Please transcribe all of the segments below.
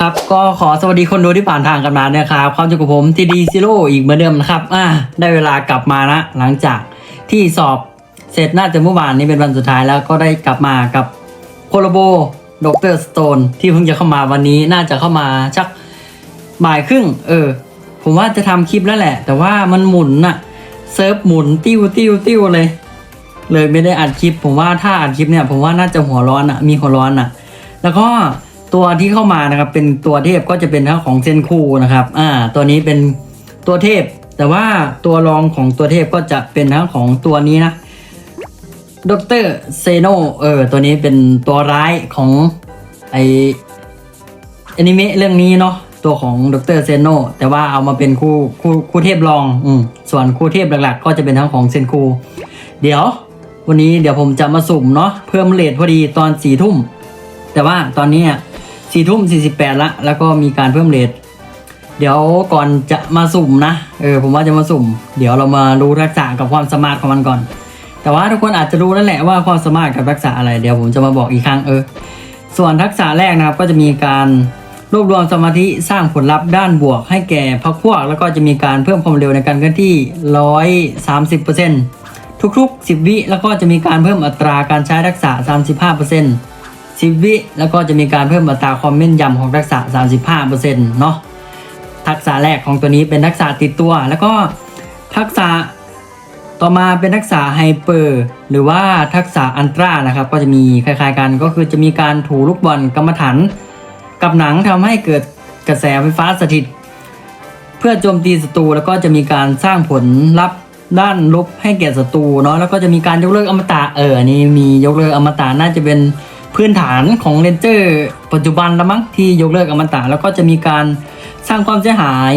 ครับก็ขอสวัสดีคนดูที่ผ่านทางกันมาเนี่ยครับความจุกับผมทีดีซิโร่อีกเหมือนเดิมนะครับอ่าได้เวลากลับมานะหลังจากที่สอบเสร็จน่าจะเมื่อวานนี้เป็นวันสุดท้ายแล้วก็ได้กลับมากับโคโลโบด็อกเตอร์สโตนที่เพิ่งจะเข้ามาวันนี้น่าจะเข้ามาชักบ่ายครึ่ง เออ ผมว่าจะทำคลิปแล้วแหละ แต่ว่ามันหมุนน่ะเซิร์ฟหมุนติ้วติ้วติ้วเลย เลยไม่ได้อัดคลิป ผมว่าถ้าอัดคลิปเนี่ยผมว่าน่าจะหัวร้อนอะมีหัวร้อนอะ แล้วก็ ตัวที่เข้ามานะครับ เป็นตัวเทพก็จะเป็นทั้งของเซนคูนะครับ อ่า ตัวนี้เป็นตัวเทพ แต่ว่าตัวรองของตัวเทพก็จะเป็นทั้งของตัวนี้นะดรเซโนเออ ตัวนี้เป็นตัวร้ายของไออนิเมะเรื่องนี้เนาะตัวของดรเซโนแต่ว่าเอามาเป็นคู่คู่คู่เทพรองอืมส่วนคู่เทพหลักๆ ก็จะเป็นทั้งของเซนคู เดี๋ยว วันนี้เดี๋ยวผมจะมาสุ่มเนาะเพิ่มเลทพอดีตอนสี่ทุ่ม แต่ว่าตอนนี้ สี่ทุ่มสี่สิบแปดละ แล้วก็มีการเพิ่มเลทเดี๋ยวก่อนจะมาสุ่มนะ เออผมว่าจะมาสุ่ม เดี๋ยวเรามารู้ทักษะกับความสามารถของมันก่อน แต่ว่าทุกคนอาจจะรู้แล้วแหละว่าความสามารถกับทักษะอะไร เดี๋ยวผมจะมาบอกอีกครั้งเออ ส่วนทักษะแรกนะครับ ก็จะมีการรวบรวมสมาธิสร้างผลลัพธ์ด้านบวกให้แก่พรรคพวก แล้วก็จะมีการเพิ่มความเร็วในการเคลื่อนที่ร้อยสามสิบเปอร์เซ็นต์ทุกๆ 10 วิแล้วก็จะมีการเพิ่มอัตราการใช้ทักษะ 35% 10 วิ แล้วก็จะมีการเพิ่มอัตราความแม่นยำของทักษะ 35%เนาะทักษะแรกของตัวนี้เป็นทักษะติดตัว แล้วก็ทักษะต่อมาเป็นทักษะไฮเปอร์หรือว่าทักษะอันตรานะครับ ก็จะมีคล้ายๆกันก็คือจะมีการถูลูกบอลกรรมฐานกับหนังทำให้เกิดกระแสไฟฟ้าสถิต เพื่อโจมตีศัตรูแล้วก็จะมีการสร้างผลลัพธ์ด้านลบให้แก่ศัตรูเนาะแล้วก็จะมีการยกเลิกอมตะเอออันนี้มียกเลิกอมตะน่าจะเป็น พื้นฐานของเลนเจอร์ปัจจุบันละมั้งที่ยกเลิกอมตะแล้วก็จะมีการสร้างความเสียหาย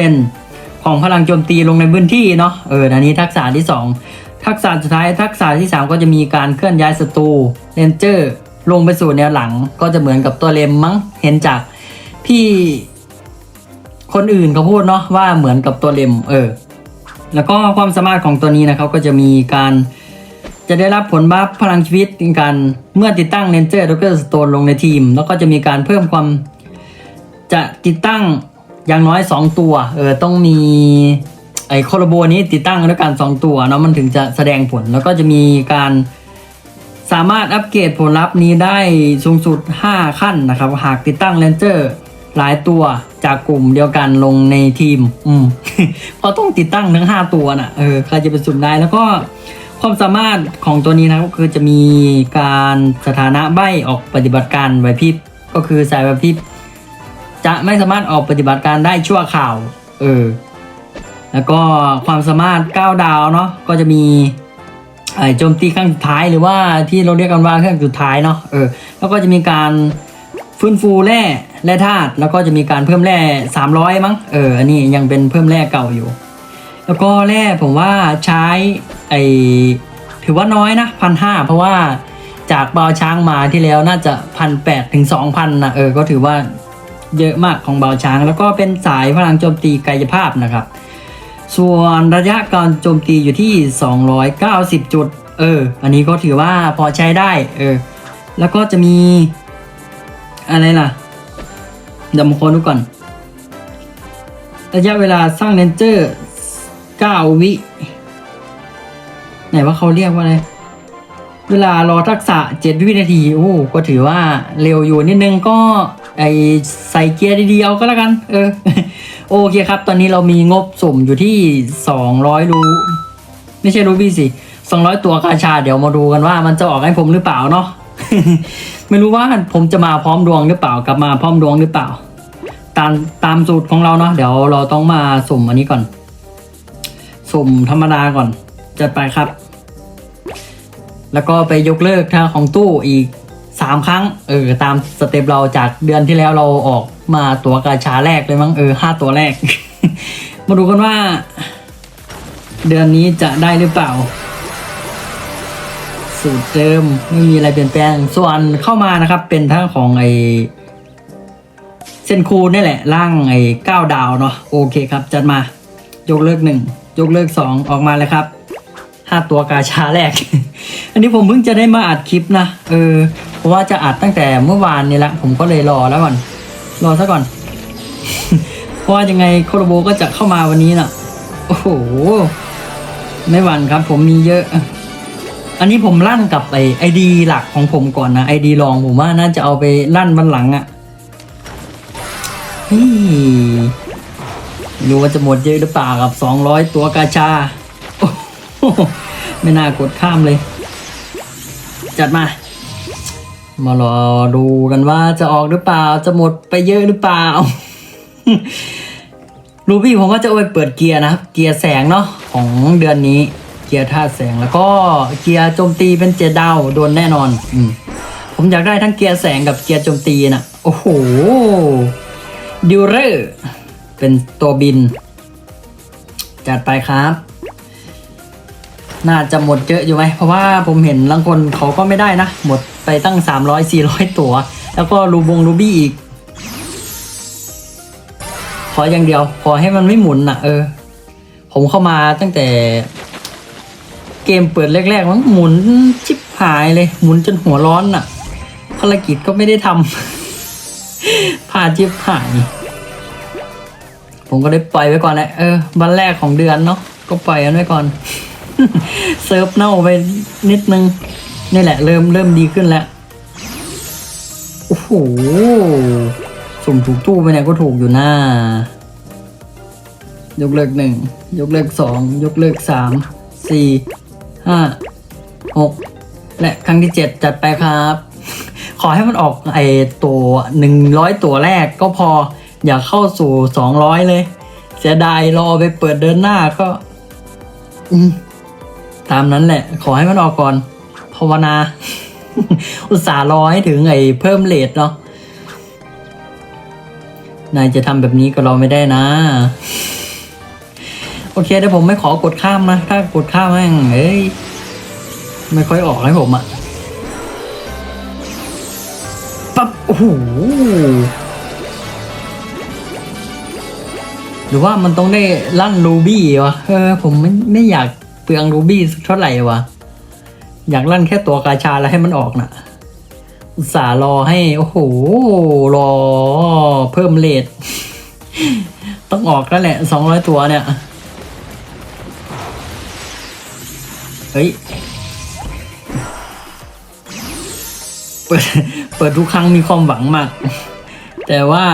3,600%ของพลังโจมตีลงในพื้นที่เนาะเอออันนี้ทักษะที่ 2 ทักษะสุดท้ายทักษะที่ 3 ก็จะมีการเคลื่อนย้ายศัตรูเลนเจอร์ลงไปสู่แนวหลังก็จะเหมือนกับตัวเลมมั้งเห็นจากพี่คนอื่นเขาพูดเนาะว่าเหมือนกับตัวเลมเออแล้วก็ความสามารถของตัวนี้นะครับก็จะมีการ จะได้รับผลบัฟพลังชีวิตในการเมื่อติดตั้งเ a นเจอร์ด็อกเตอร์สโตนลงในทีม แล้วก็จะมีการเพิ่มความจะติดตั้งอย่างน้อย 2 ตัว เออต้องมีไอ้โคโลโบนี้ติดตั้งด้วยกัน 2 ตัวเนาะมันถึงจะแสดงผล แล้วก็จะมีการสามารถอัปเกรดผลลัพธ์นี้ได้สูงสุด 5 ขั้นนะครับ หากติดตั้งเ a นเจอร์หลายตัวจากกลุ่มเดียวกันลงในทีม อืมเพราะต้องติดตั้งทั้ง 5 ตัวน่ะ เออใครจะไปสุ่มได้แล้วก็ ความสามารถของตัวนี้นะก็คือจะมีการสถานะใบออกปฏิบัติการไหวพริบก็คือสายไหวพริบจะไม่สามารถออกปฏิบัติการได้ชั่วข่าวเออแล้วก็ความสามารถ9ดาวเนาะก็จะมีไอ้โจมตีครั้งสุดท้ายหรือว่าที่เราเรียกกันว่าเครื่องสุดท้ายเนาะเออแล้วก็จะมีการฟื้นฟูแร่แร่ธาตุแล้วก็จะมีการเพิ่มแร่สามร้อยมั้งเอออันนี้ยังเป็นเพิ่มแร่เก่าอยู่ แล้วก็แร่ผมว่าใช้ไอถือว่าน้อยนะพันห้าเพราะว่าจากบาวช้างมาที่แล้วน่าจะพันแปดถึงสองพันนะเออก็ถือว่าเยอะมากของบาวช้าง แล้วก็เป็นสายพลังโจมตีกายภาพนะครับ ส่วนระยะการโจมตีอยู่ที่ 290 จุด เออ อันนี้ก็ถือว่าพอใช้ได้เออแล้วก็จะมี อะไรล่ะเดี๋ยวมาค้นดูก่อน ระยะเวลาสร้างเลนเจอร์ 9วิ ไหนว่าเขาเรียกว่าอะไร เวลารอทักษะ7วินาที โอ้ก็ถือว่าเร็วอยู่นิดนึงก็ไอใส่เกียร์ดีๆเอาก็แล้วกัน เออ โอเคครับ ตอนนี้เรามีงบสมอยู่ที่ 200 รูไม่ใช่รูบี้สิ 200 ตัวกาชา เดี๋ยวมาดูกันว่ามันจะออกให้ผมหรือเปล่าเนาะไม่รู้ว่าผมจะมาพร้อมดวงหรือเปล่ากลับมาพร้อมดวงหรือเปล่า ตามตามสูตรของเราเนาะเดี๋ยวเราต้องมาสุ่มอันนี้ก่อน สุ่มธรรมดาก่อน จัดไปครับ แล้วก็ไปยกเลิกทางของตู้อีกสามครั้ง เออ ตามสเต็ปเราจากเดือนที่แล้วเราออกมาตัวกาชาแรกเลยมั้งเออห้าตัวแรก มาดูกันว่า เดือนนี้จะได้หรือเปล่า สูตรเดิมไม่มีอะไรเปลี่ยนแปลง ส่วนเข้ามานะครับ เป็นทั้งของไอเซนคูนี่แหละ ร่างไอ้เก้าดาวเนาะโอเคครับ จัดมา ยกเลิกหนึ่ง ยกเลิกสองออกมาเลยครับห้าตัวกาชาแรก อันนี้ผมเพิ่งจะได้มาอัดคลิปนะ เออผมราะว่าจะอัดตั้งแต่เมื่อวานนี่แหละ ผมก็เลยรอแล้วก่อน รอซะก่อน เพราะว่ายังไงโคโรโบก็จะเข้ามาวันนี้น่ะ โอ้โห ไม่หวันครับ ผมมีเยอะ อันนี้ผมลั่นกับไอไอดีหลักของผมก่อนนะไอดีรองผมว่าน่าจะเอาไปลั่นวันหลังอะ่ะเฮ้ รู้ว่าจะหมดเยอะหรือเปล่ากับสองร้อยตัวกาชาโอ้โหไม่น่ากดข้ามเลย จัดมา มารอดูกันว่าจะออกหรือเปล่า จะหมดไปเยอะหรือเปล่า รูบี้ผมก็จะเอาไปเปิดเกียร์นะครับ เกียร์แสงเนาะของเดือนนี้ เกียร์ธาตุแสงแล้วก็เกียร์โจมตีเป็นเจดาวโดนแน่นอน อืมผมอยากได้ทั้งเกียร์แสงกับเกียร์โจมตีน่ะ โอ้โหดิวเรอร์ เป็นตัวบิน จัดไปครับ น่าจะหมดเยอะอยู่ไหม เพราะว่าผมเห็นบางคนเขาก็ไม่ได้นะ หมดไปตั้ง 300 400 ตัว แล้วก็รูบงรูบี้อีก ขออย่างเดียว ขอให้มันไม่หมุนนะเออ ผมเข้ามาตั้งแต่ เกมเปิดแรกๆมันหมุนชิบหายเลย หมุนจนหัวร้อนน่ะภารกิจก็ไม่ได้ทำ พาชิบหาย ผมก็ได้ปล่อยไว้ก่อนแหละเออวันแรกของเดือนเนาะก็ปล่อยกันไว้ก่อน เซิร์ฟเน่าไปนิดนึง นี่แหละเริ่มเริ่มดีขึ้นแล้ว โอ้โหสุ่มถูกตู้ไปเนี่ยก็ถูกอยู่หน้ายกเลิกหนึ่งยกเลิกสองยกเลิกสามสี่ห้าหกและครั้งที่เจ็ดจัดไปครับ ขอให้มันออกไอตัวหนึ่งร้อยตัวแรกก็พอ อย่าเข้าสู่สองร้อยเลยเสียดายรอไปเปิดเดินหน้าก็ อืมตามนั้นแหละ ขอให้มันออกก่อนภาวนา อุตส่าห์รอให้ถึงไอ้เพิ่มเลทเนาะนายจะทำแบบนี้กับเราไม่ได้นะ โอเคเดี๋ยวผมไม่ขอกดข้ามนะ ถ้ากดข้ามแม่งเอ้ย ไม่ค่อยออกให้ผมอะปั๊บโอ้โห หรือว่ามันต้องได้ลั่นรูบี้วะเออผมไม่ไม่อยากเปลืองรูบี้สักเท่าไหร่วะอยากลั่นแค่ตัวกาชาแล้วให้มันออกน่ะ อุตส่าห์รอให้ โอ้โห รอเพิ่มเลทต้องออกแล้วแหละสองร้อยตัวเนี่ย เฮ้ย เปิด เปิดทุกครั้งมีความหวังมาก แต่ว่า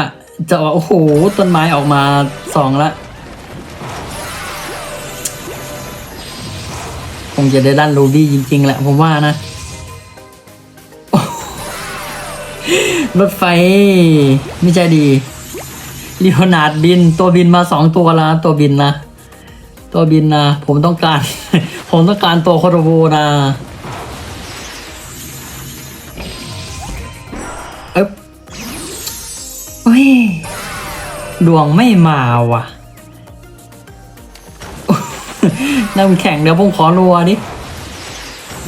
จะออกโอ้โห ต้นไม้ออกมาสองละ คงจะได้ด้านรูบี้จริงๆแหละผมว่านะ รถไฟไม่ใช่ดีลีโอนาร์ดบิน ตัวบินมาสองตัวแล้วนะตัวบินนะ ตัวบินนะ ผมต้องการ ผมต้องการตัวโคโรโบนะ ดวงไม่มาว่ะน้ำแข็งเดี๋ยวผมขอรัวดิ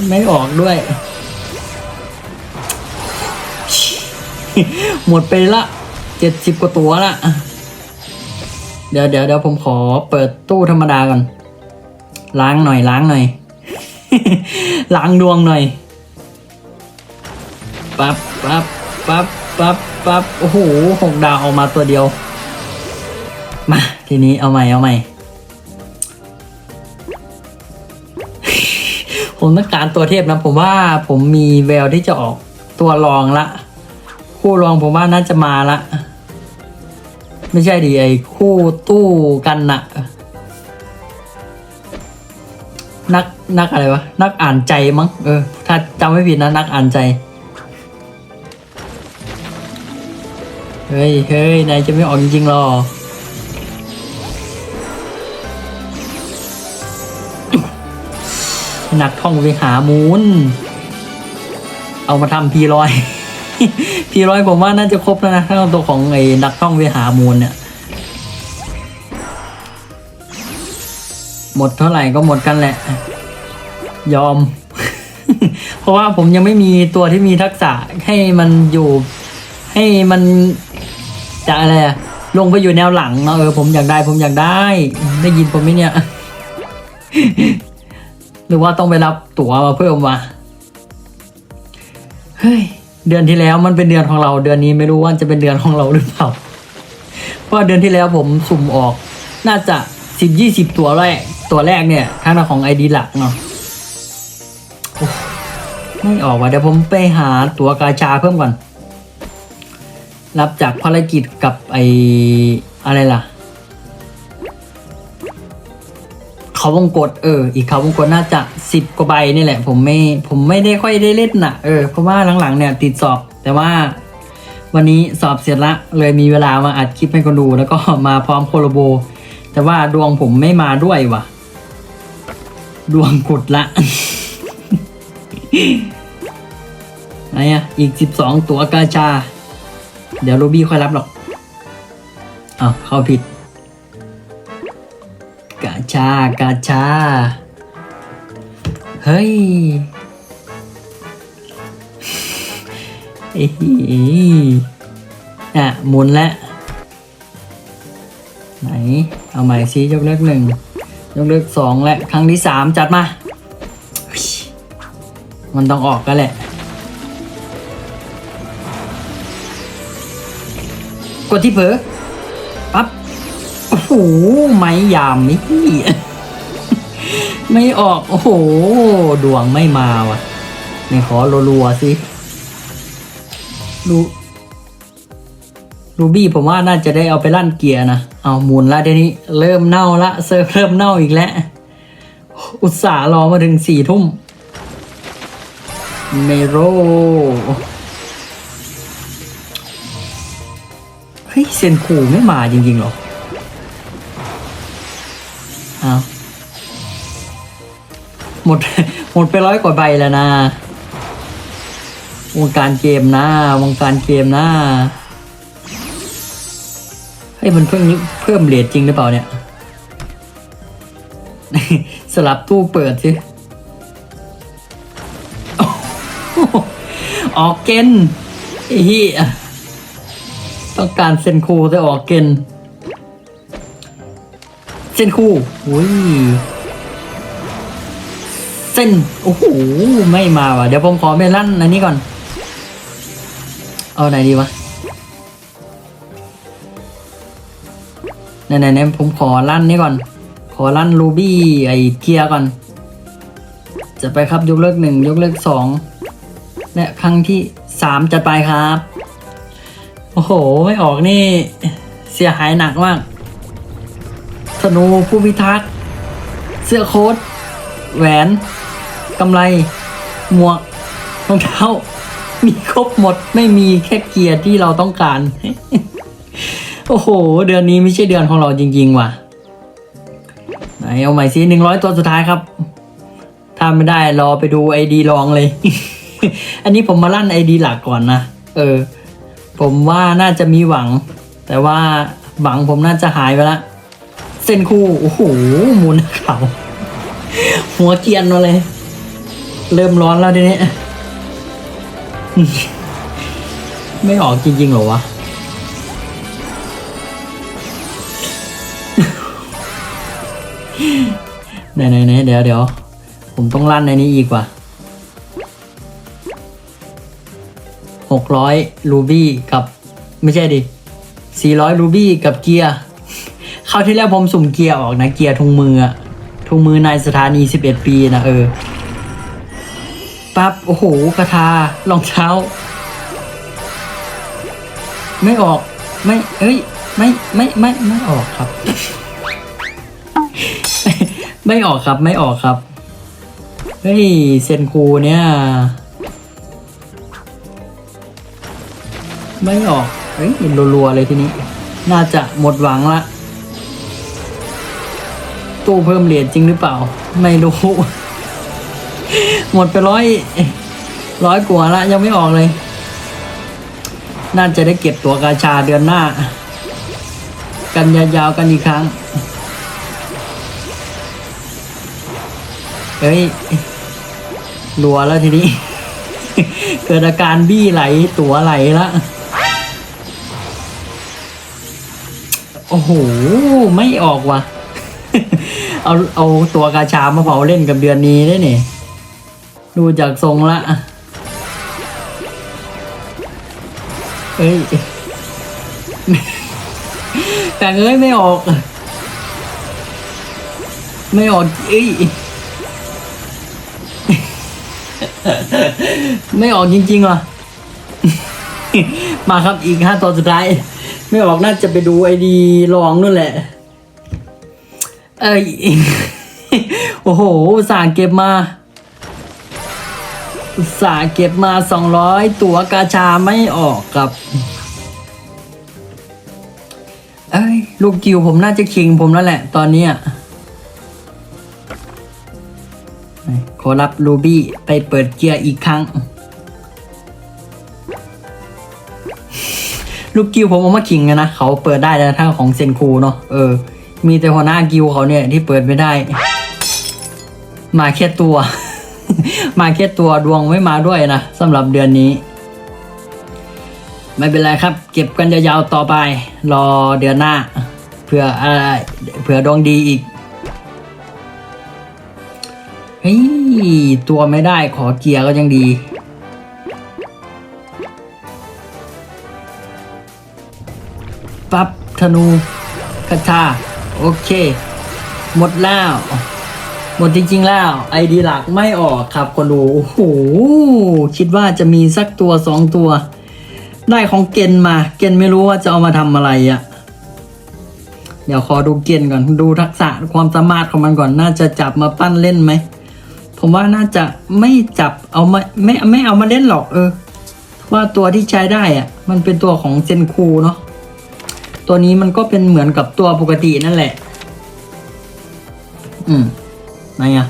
ไม่ออกด้วย หมดไปละเจ็ดสิบกว่าตัวละเดี๋ยวเดี๋ยวเดี๋ยวผมขอเปิดตู้ธรรมดาก่อน ล้างหน่อยล้างหน่อย ล้างดวงหน่อย ปั๊บปั๊บปั๊บปั๊บปั๊บโอ้โหหกดาวออกมาตัวเดียว มาทีนี้เอาใหม่เอาใหม่ ผมต้องการตัวเทพนะ ผมว่าผมมีแววที่จะออกตัวรองละ คู่รองผมว่าน่าจะมาละ ไม่ใช่ดิไอ้คู่ตู้กันนะนักนักอะไรวะ นักอ่านใจมั้งเออ ถ้าจำไม่ผิดนะ นักอ่านใจเฮ้ยเฮ้ยนายจะไม่ออกจริงๆหรอ นักท่องไปหามูนเอามาทำพีร้อย พีร้อยผมว่าน่าจะครบแล้วนะถ้าเอาตัวของไอ้นักท่องไปหามูลเนี่ย หมดเท่าไหร่ก็หมดกันแหละ ยอม เพราะว่าผมยังไม่มีตัวที่มีทักษะให้มันอยู่ให้มันจะอะไรอะลงไปอยู่แนวหลังเนาะเออผมอยากได้ผมอยากได้ ได้ยินผมไหมเนี่ย หรือว่าต้องไปรับตั๋วมาเพิ่มวะเฮ้ยเดือนที่แล้วมันเป็นเดือนของเรา เดือนนี้ไม่รู้ว่าจะเป็นเดือนของเราหรือเปล่าเพราะเดือนที่แล้วผมสุ่มออก น่าจะสิบยี่สิบตัวแรก ตัวแรกเนี่ยทางด้าของไอดีหลักเนาะไม่ออกว่ะเดี๋ยวผมไปหาตัวกาชาเพิ่มก่อน รับจากภารกิจกับไออะไรล่ะ เขาวงกดเออ อีกเขาวงกดน่าจะสิบกว่าใบนี่แหละ ผมไม่ผมไม่ได้ค่อยได้เล่นน่ะเออเพราะว่าหลังๆเนี่ยติดสอบ แต่ว่า วันนี้สอบเสร็จละเลยมีเวลามาอัดคลิปให้คนดู แล้วก็มาพร้อมโคโลโบ แต่ว่าดวงผมไม่มาด้วยว่ะ ดวงกุดละไหนอะอีกสิบสองตัวกาชา เดี๋ยวโรบี้ค่อยรับหรอกอ้าวเข้าผิด ชากาชา เฮ้ยอะหมุนแล้วไหน เอาใหม่ซิยกเลิกหนึ่งยกเลิกสองและครั้งที่สามจัดมา มันต้องออกกันแหละ กดที่เผลอ อ้โหไม่ยามนี่ไม่ออก โอ้โห ดวงไม่มาว่ะไหนขอรัวๆสิรูรูบี้ผมว่าน่าจะได้เอาไปลั่นเกียร์นะ เอาหมุนละเดี๋ยวนี้ เริ่มเน่าละเซิร์ฟเริ่มเน่าอีกแล้ว อุตส่าห์รอมาถึงสี่ทุ่ม เมโรเฮ้ยเซนคูไม่มาจริงๆหรอ อาหมดหมดไปร้อยกว่าใบแล้วนะ วงการเกมนะ วงการเกมนะเฮ้ยมันเพิ่งเพิ่มเลทจริงหรือเปล่าเนี่ย สลับตู้เปิดสิออกเกนอ้เหี้ยต้องการเซนคูจะออกเกน เซนคู่อุ้ยเส้นโอ้โหไม่มาว่ะเดี๋ยวผมขอเมลั่นอันนี้ก่อน เอาไหนดีวะไหนไหนไหนผมขอลั่นนี้ก่อน ขอลั่นรูบี้ไอเกียร์ก่อน จะไปครับยกเลิกหนึ่งยกเลิกสองและครั้งที่สามจะไปครับ โอ้โห ไม่ออกนี่ เสียหายหนักมาก ธนูผู้พิทักษ์เสื้อโค้ทแหวนกำไร หมวกรองเท้า มีครบหมดไม่มีแค่เกียร์ที่เราต้องการ โอ้โห เดือนนี้ไม่ใช่เดือนของเราจริง ๆ ว่ะ ไหนเอาใหม่สิหนึ่งร้อยตัวสุดท้ายครับถ้าไม่ได้รอไปดูไอดีลองเลย อันนี้ผมมาลั่นไอดีหลักก่อนนะ เออ ผมว่าน่าจะมีหวัง แต่ว่าหวังผมน่าจะหายไปละ เส้นคู่ โอ้โหหมุนเขาหัวเกียนมาเลย เริ่มร้อนแล้วทีนี้ ไม่ออกจริงๆหรอวะ ไหนไหนไหนเดี๋ยวเดี๋ยวผมต้องลั่นในนี้อีกว่ะหกร้อยรูบี้กับ ไม่ใช่ดิสี่ร้อยรูบี้กับเกียร์ คราที่แล้วผมสุ่มเกียร์ออกนะเกียร์ทุงมืออะทุงมือในสถานีสิบเอ็ดปีนะเออปั๊บโอ้โหกระทารองเท้า ไม่ออกไม่เอ้ยไม่ไม่ไม่ไม่ออกครับ ไม่ออกครับไม่ออกครับเฮ้ยเซนคูเนี่ย ไม่ออกเฮ้ยรัวๆเลยทีนี้ น่าจะหมดหวังละ ตู้เพิ่มเหรียญจริงหรือเปล่า ไม่รู้ หมดไปร้อยร้อยกว่าละยังไม่ออกเลย น่าจะได้เก็บตัวกาชาเดือนหน้า กันยาวๆกันอีกครั้งเฮ้ยรัวแล้วทีนี้ เกิดอาการบี้ไหลตัวไหลละโอ้โห ไม่ออกว่ะ เอาเอาตัวกาชามาเผาเล่นกับเดือนนี้ได้นี่ ดูจากทรงละเอ้ยแต่เอ้ยไม่ออก ไม่ออกเอ้ยไม่ออกจริงๆว่ะมาครับอีกห้าตอนสุดท้าย ไม่ออกน่าจะไปดูไอดีลองนู่นแหละ เอ้ย โอ้โหสาเก็บมาสาเก็บมาสองร้อยตัวกาชาไม่ออกครับ เอ้ย ลูกกิวผมน่าจะคิงผมแล้วแหละ ตอนนี้ขอรับลูบี้ไปเปิดเกียร์อีกครั้ง ลูกกิวผมเอามาคิงอะนะ เขาเปิดได้แต่ทางของเซนคูเนาะเออ มีแต่หัวหน้ากิวเขาเนี่ยที่เปิดไม่ได้ มาแค่ตัว มาแค่ตัวดวงไม่มาด้วยนะสำหรับเดือนนี้ ไม่เป็นไรครับ เก็บกันยาวๆต่อไป รอเดือนหน้าเผื่ออะไรเผื่อดวงดีอีกเฮ้ยตัวไม่ได้ขอเกียร์ก็ยังดี ปั๊บธนูคาถา โอเค หมดแล้ว หมดจริงๆแล้วไอดีหลักไม่ออกครับคนดูโอ้โหคิดว่าจะมีสักตัวสองตัว ได้ของเกณฑ์มา เกณฑ์ไม่รู้ว่าจะเอามาทำอะไรอะ่ะ เดี๋ยวขอดูเกณฑ์ก่อน ดูทักษะความสามารถของมันก่อน น่าจะจับมาปั้นเล่นไหม ผมว่าน่าจะไม่จับเอามาไม่ไม่เอามาเล่นหรอกเออว่าตัวที่ใช้ได้อะ่ะ มันเป็นตัวของเซนคูเนาะ ตัวนี้มันก็เป็นเหมือนกับตัวปกตินั่นแหละ อืมไงอะ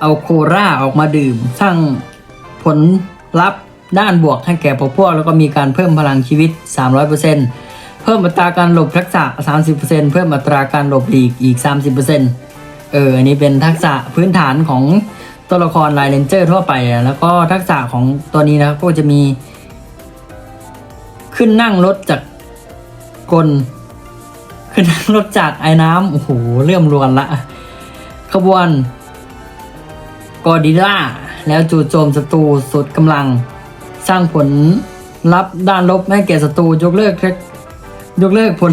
เอาโคราออกมาดื่ม สร้างผลลัพธ์ด้านบวกให้แก่พวก แล้วก็มีการเพิ่มพลังชีวิต 300%เพิ่มอัตราการหลบทักษะ 30%เพิ่มอัตราการหลบหลีกอีก 30%เออ อันนี้เป็นทักษะพื้นฐานของตัวละครไลเลนเจอร์ทั่วไปอะแล้วก็ทักษะของตัวนี้นะก็จะมี ขึ้นนั่งรถจากกล ขึ้นนั่งรถจากไอ้น้ำโอ้โหเริ่มรวนละ ขบวนกอริล่า แล้วจู่โจมศัตรูสุดกำลัง สร้างผลลับด้านลบให้แก่ศัตรูยกเลิกยกเลิกผล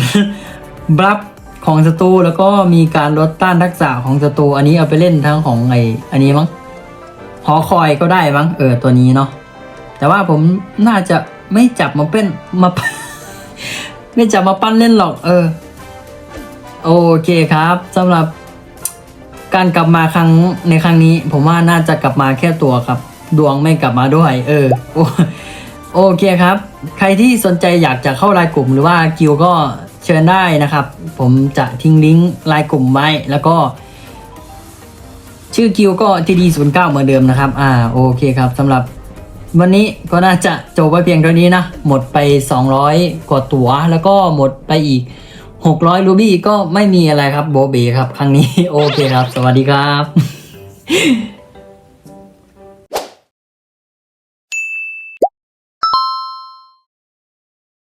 บลับของศัตรูแล้วก็มีการลดต้านทักษะของศัตรูอันนี้เอาไปเล่นทั้งของไออันนี้มั้งหอคอยก็ได้มั้งเออตัวนี้เนาะแต่ว่าผมน่าจะ ไม่จับมาเป็นมาไม่จับมาปั้นเล่นหรอก เออ โอเคครับสำหรับการกลับมาครั้งในครั้งนี้ ผมว่าน่าจะกลับมาแค่ตัวครับ ดวงไม่กลับมาด้วย เออโอเคครับ ใครที่สนใจอยากจะเข้ารายกลุ่มหรือว่ากิวก็เชิญได้นะครับ ผมจะทิ้งลิงก์รายกลุ่มไว้แล้วก็ ชื่อกิวก็ทีดีศูนย์เก้าเหมือนเดิมนะครับ อ่าโอเคครับสำหรับ วันนี้ก็น่าจะจบไปเพียงเท่านี้นะ หมดไป 200 กว่าตัว๋ว แล้วก็หมดไปอีก 600 รูบี้ก็ไม่มีอะไรครับโบเบครับ ครั้งนี้ โอเคครับ สวัสดีครับ